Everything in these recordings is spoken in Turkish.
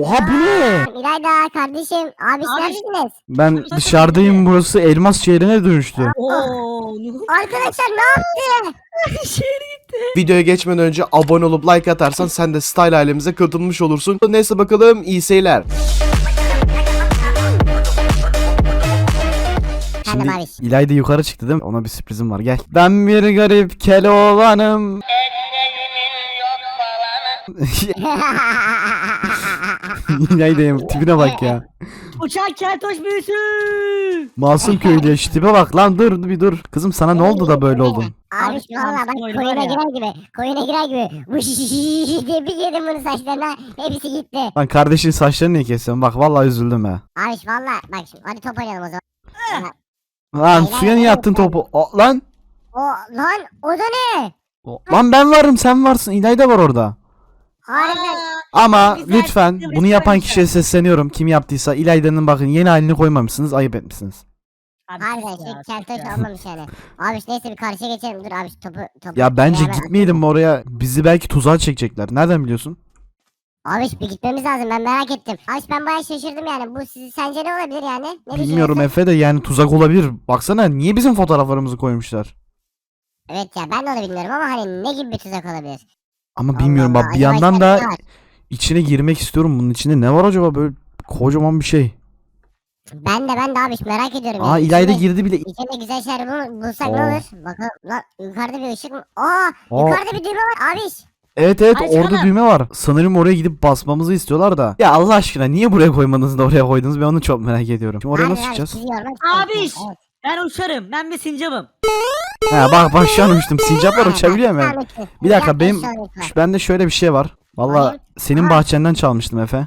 Oha bu ne? İlayda kardeşim abi Abi- neredesiniz? Ben dışarıdayım burası elmas şehrine dönüştü. Oo, ne oldu? Arkadaşlar ne yaptı? Videoya geçmeden önce abone olup like atarsan sen de Style ailemize katılmış olursun. Neyse bakalım iyi seyirler. Efendim abi. İlayda yukarı çıktı değil mi? Ona bir sürprizim var gel. Ben bir garip Keloğlan'ım. İlayda'yım tipine bak ya. Uçak keltoş büyüsü. Masum köylü ya şu tipe bak lan dur bir dur. Kızım sana ne oldu da böyle oldun? Abi Abi, valla bak koyuna ya. girer gibi. Koyuna girer gibi. Vış diye bir yedim bunun saçlarına. Hepsi gitti. Lan kardeşin saçlarını niye kesiyorsun? Bak vallahi üzüldüm ha. Abi valla bak şimdi hadi top oynayalım o zaman. Lan suya niye attın topu? O, lan O lan o da ne? o- lan ben varım sen varsın. İlayda var orada. Harbiden. Ama Güzel, lütfen bunu yapan güzel. kişiye sesleniyorum. Kim yaptıysa İlayda'nın bakın yeni halini koymamışsınız. Ayıp etmişsiniz. Abi, ya, şey keltoş olmamış yani. Abi neyse bir karşıya geçelim. Dur abi şu topu topu. Ya bence beraber gitmeyelim mi oraya? Bizi belki tuzağa çekecekler. Nereden biliyorsun? Abi bir gitmemiz lazım ben merak ettim. Abi ben bayağı şaşırdım yani. Bu sizi sence ne olabilir yani? Ne Bilmiyorum düşünüyorsun? Efe de yani tuzak olabilir. Baksana niye bizim fotoğraflarımızı koymuşlar? Evet ya ben de onu bilmiyorum ama hani ne gibi bir tuzak olabilir? Ama bilmiyorum bak Allah, bir yandan da var? içine girmek istiyorum. Bunun içinde ne var acaba böyle kocaman bir şey. Ben de ben de abi merak ediyorum. Aa yani. İlayda İçinde- girdi bile. İçinde güzel şeyler bul bulsak Oo. ne olur? Bakalım lan yukarıda bir ışık mı? Aa Aa. yukarıda bir düğme var abi. Evet evet Ay, orada çıkalım. düğme var. Sanırım oraya gidip basmamızı istiyorlar da. Ya Allah aşkına niye buraya koymadınız da oraya koydunuz? Ben onu çok merak ediyorum. Şimdi oraya Abi, nasıl abi, çıkacağız? sizi yormak Abi. Evet. Ben uçarım. Ben bir sincapım. Ha bak bak şu an uçtum. Sincaplar uçabiliyor mu? Bir dakika benim şu- bende şöyle bir şey var. Valla senin Aha. bahçenden çalmıştım Efe.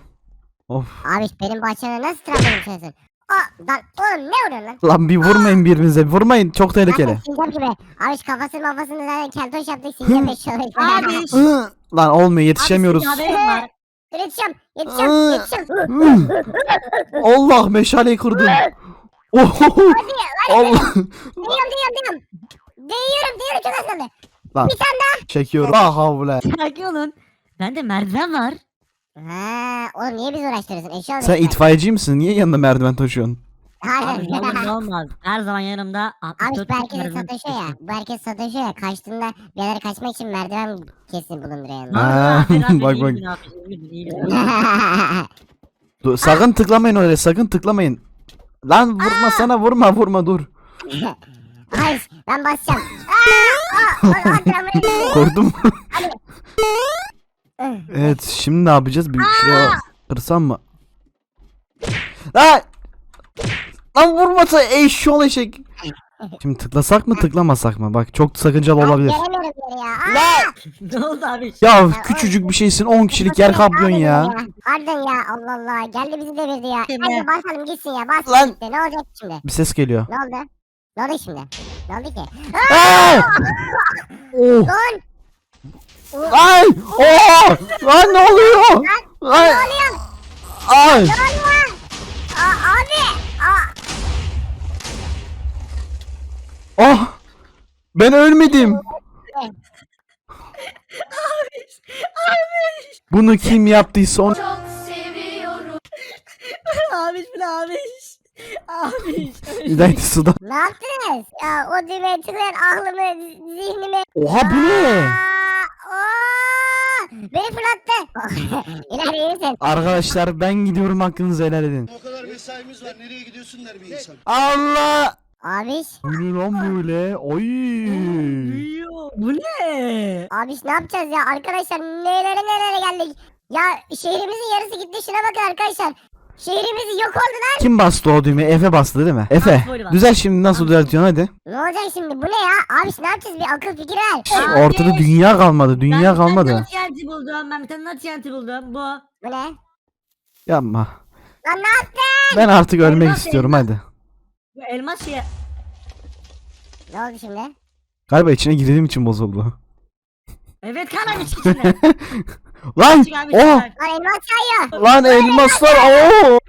Of. Abi benim bahçeme nasıl trabzon uçuyorsun? Aa lan oğlum ne vuruyorsun lan? Lan bir vurmayın birbirinize. Vurmayın çok tehlikeli. Zaten sincap gibi. Abi şu kafasını mafasını zaten keltoş yaptık sincap eşyalı. Abi. Hı, Lan olmuyor yetişemiyoruz. Abi senin haberin var. Yetişeceğim yetişeceğim Iı. yetişeceğim. Hı. Allah meşaleyi kırdım. Oh, Allah. Değiyorum değiyorum değiyorum. Değiyorum değiyorum çok az kaldı. Lan Bir tane çekiyorum. Ah havle. Sakin olun. Bende merdiven var. Ha, oğlum niye bizi uğraştırıyorsun? Eşya Sen itfaiyeci misin? Niye yanında merdiven taşıyorsun? Abi Hayır. olmaz. Her zaman yanımda Abi 64 bu herkese merdiven sataşıyor ya. Bu herkes sataşıyor ya. Kaçtığında bir yerlere kaçmak için merdiven kesin bulunduruyor yanında. Ha, Aferin, aferin, bak, iyi bak. bildin abi, iyi bildin, iyi bildin. Dur, sakın tıklamayın oraya. Sakın tıklamayın. Lan vurma sana vurma vurma dur. Hayır ben basacağım. Aa, aa, aa, antrenmanı- Korktum. evet şimdi ne yapacağız? Bir şey kırsam mı? Lan! Lan vurmasa eşşoğlu eşek. Şimdi tıklasak mı tıklamasak mı? Bak çok sakıncalı olabilir. Gelemiyorum ya. Aa, ne oldu abi? Ya küçücük bir şeysin 10 kişilik yer kaplıyorsun ya. Harbiden ya Allah Allah geldi bizi devirdi ya. Kim Hadi ya? basalım gitsin ya bas Lan. gitti. Ne olacak şimdi? Bir ses geliyor. Ne oldu? Ne oldu şimdi? Ne oldu ki? Aa! Oh! Lan! Ay! Oh! Lan ne oluyor? Ay! Ay! Aa, abi! Aa, Oh! Ben ölmedim. Bunu kim yaptıysa onu... abi bile abi. Abi. İlayda suda. ne yaptınız? Ya o tıklayan aklımı, zihnimi... Oha bu ne? Aa, beni fırlattı. İleri iyi misin? Arkadaşlar ben gidiyorum hakkınızı helal edin. O kadar mesaimiz var. Nereye gidiyorsun der bir insan. Abiş. Bu ne lan böyle? Oy! Büyüyor. Bu ne? Abiş ne yapacağız ya? Arkadaşlar nelere nelere geldik. Ya şehrimizin yarısı gitti. Şuna bakın arkadaşlar. Şehrimiz yok oldu lan. Kim bastı o düğmeyi? Efe bastı değil mi? Efe. bak. Düzel şimdi nasıl düzeltiyorsun hadi. Ne olacak şimdi? Bu ne ya? Abiş ne yapacağız? Bir akıl fikir ver. Abi. Ortada dünya kalmadı. Dünya ben Bir kalmadı. tane TNT buldum. Ben bir tane TNT buldum. Bu. Bu ne? Yapma. Lan ne yaptın? Ben artık ölmek istiyorum hadi. Bu elmas şey. Ne oldu şimdi? Galiba içine girdiğim için bozuldu. Evet kan abi çık içinden. Lan! Çık abi Oh! çık. Lan elmas kayıyor. Lan elmaslar! Oo!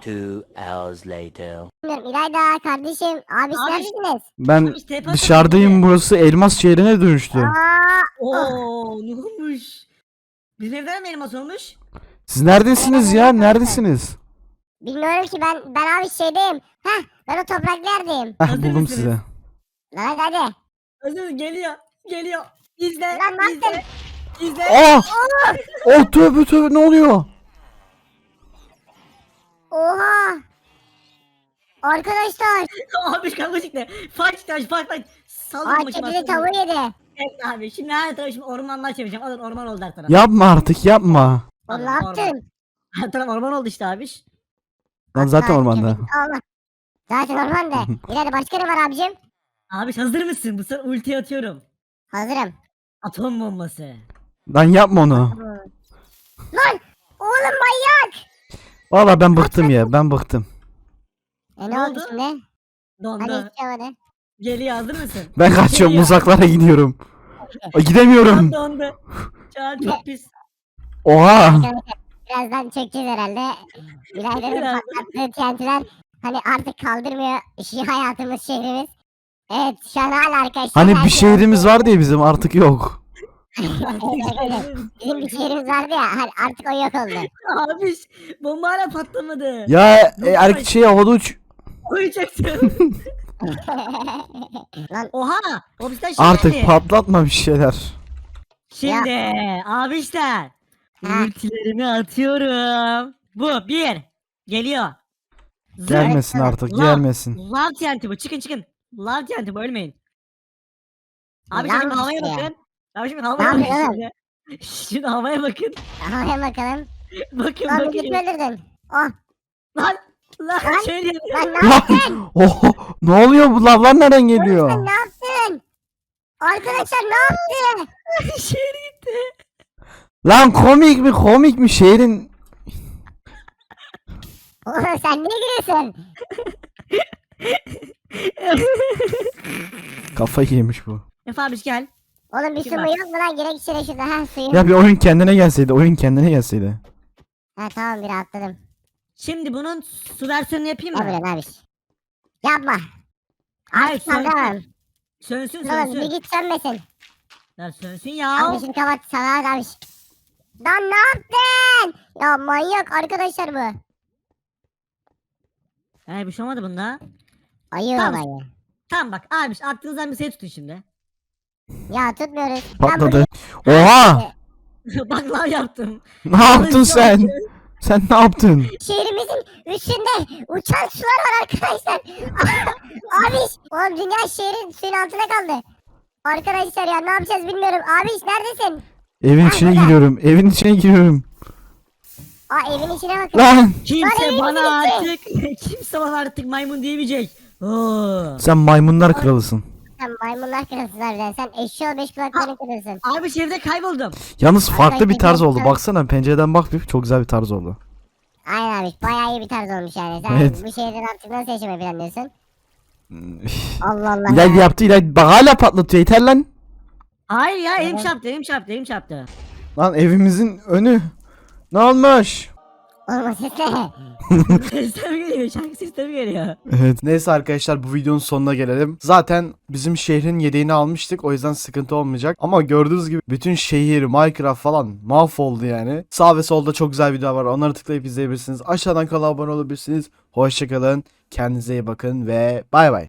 Two hours later. Bilmiyorum İlayda kardeşim. Abiş Abi- neredesiniz? Ben Abi hep dışarıdayım burası elmas şehrine dönüştü. Aa, Oo ne olmuş? Bizim evden mi elmas olmuş? Siz neredesiniz ya? Neredesiniz? Bilmiyorum ki ben ben abi şeydeyim. Heh ben o topraklı yerdeyim. Heh, Hazır buldum mısınız? size. Lan hadi hadi. Hazır geliyor. Geliyor. İzle. Lan ne izle. yaptın? İzle. Aa! Oh tövbe tövbe ne oluyor? Oha. Arkadaşlar. abi kavga çıktı. Fight taş fight fight. Salın Aa başıma. kedili tavuğu yedi. Evet abi şimdi her tarafı şimdi ormanlar çevireceğim. Alın orman oldu her taraf. Yapma artık yapma. Oğlum ne Alın, yaptın? Her taraf orman oldu işte abi. Lan zaten ormanda. kedili- Allah. Zaten ormanda. İleride başka ne var abicim? Abi hazır mısın? Bu sefer ulti atıyorum. Hazırım. Atom bombası. Lan yapma onu. Lan oğlum manyak. Valla ben bıktım ya ben bıktım. E ne, Ne oldu oldu? şimdi? Hadi Dondu. hiç olmadı. Geliyor hazır mısın? Ben kaçıyorum Geliyor. uzaklara gidiyorum. Ay, Gidemiyorum. an dondu. An çok pis. Oha. Birazdan çekeceğiz herhalde. Biraz. patlattığı TNT'ler hani artık kaldırmıyor işi hayatımız şehrimiz. Evet şu an hala arkadaşlar. Hani bir şehrimiz var diye bizim artık yok. Bizim bir şehrimiz vardı ya hani artık o yok oldu. Abi bomba hala patlamadı. Ya e, erkek şey havada uç. Koyacaksın. Lan Oha! O bizden şey Artık geldi. patlatma bir şeyler. Şimdi abi işte. Ha. Ultilerimi atıyorum. Bu bir. Geliyor. Zırt. Gelmesin artık Lan. gelmesin. Love TNT bu. Çıkın çıkın. Love TNT bu ölmeyin. Abi Love şimdi havaya işte bakın. Abi şimdi havaya bakın şimdi. Şimdi havaya bakın. havaya bakalım. Bakın Lan bakın. bir öldürdün. Oh Lan. Lan Lan. şöyle. lan ne yaptın? Oh, ne oluyor bu lavlar nereden Sen geliyor? ne yaptın? Arkadaşlar ne yaptı? Şehir gitti. Lan komik mi komik mi şehrin Oğlum sen niye gülüyorsun? kafayı yemiş bu. Efe abi gel. Oğlum bir Kim su mu var? yok mu lan? Gerek içine şurada. Ha suyum. Ya bir oyun kendine gelseydi oyun kendine gelseydi. Ha tamam bir atladım. Şimdi bunun su versiyonunu yapayım Ne mı? böyle abi? Yapma. Hayır Artık sönsün. Sönsün Oğlum bir sönsün. git sönmesin. Ya sönsün ya. Abi şimdi kapat sana abi. Lan ne yaptın? Ya manyak arkadaşlar bu. Ee, bir şey olmadı bunda. Ayı Tamam. olayı. Tamam bak abi aklınızdan bir şey tutun şimdi. Ya tutmuyoruz. Ben Patladı. burayı- Oha! bak lan yaptım. Ne yaptın sen? Sen ne yaptın? Şehrimizin üstünde uçan sular var arkadaşlar. abi oğlum dünya şehrin suyun altında kaldı. Arkadaşlar ya ne yapacağız bilmiyorum. Abi neredesin? Evin içine giriyorum. Evin içine giriyorum. Aa evin içine bakın. Lan! Kimse Lan bana artık kimse bana artık maymun diyemeyecek. Oo. Sen maymunlar kralısın. Sen maymunlar kırılsın harbiden. Sen eşşoğlu beş kulakların kırılsın. Abi şehirde kayboldum. Yalnız farklı bir tarz oldu. Baksana pencereden bak bir çok güzel bir tarz oldu. Aynen abi bayağı iyi bir tarz olmuş yani. Sen Evet. bu şehirden artık nasıl yaşamayı planlıyorsun? Allah Allah. İlayda ya. yaptı İlayda. Bak hala patlatıyor yeter lan. Hayır ya elim Evet. çarptı elim çarptı elim çarptı. Lan evimizin önü. Ne olmuş? Oğlum o ses ne? Sesler geliyor şarkı sesleri geliyor. Evet. Neyse arkadaşlar bu videonun sonuna gelelim. Zaten bizim şehrin yedeğini almıştık o yüzden sıkıntı olmayacak. Ama gördüğünüz gibi bütün şehir, Minecraft falan mahvoldu yani. Sağ ve solda çok güzel video var. Onları tıklayıp izleyebilirsiniz. Aşağıdan kanala abone olabilirsiniz. Hoşçakalın. Kendinize iyi bakın ve bay bay.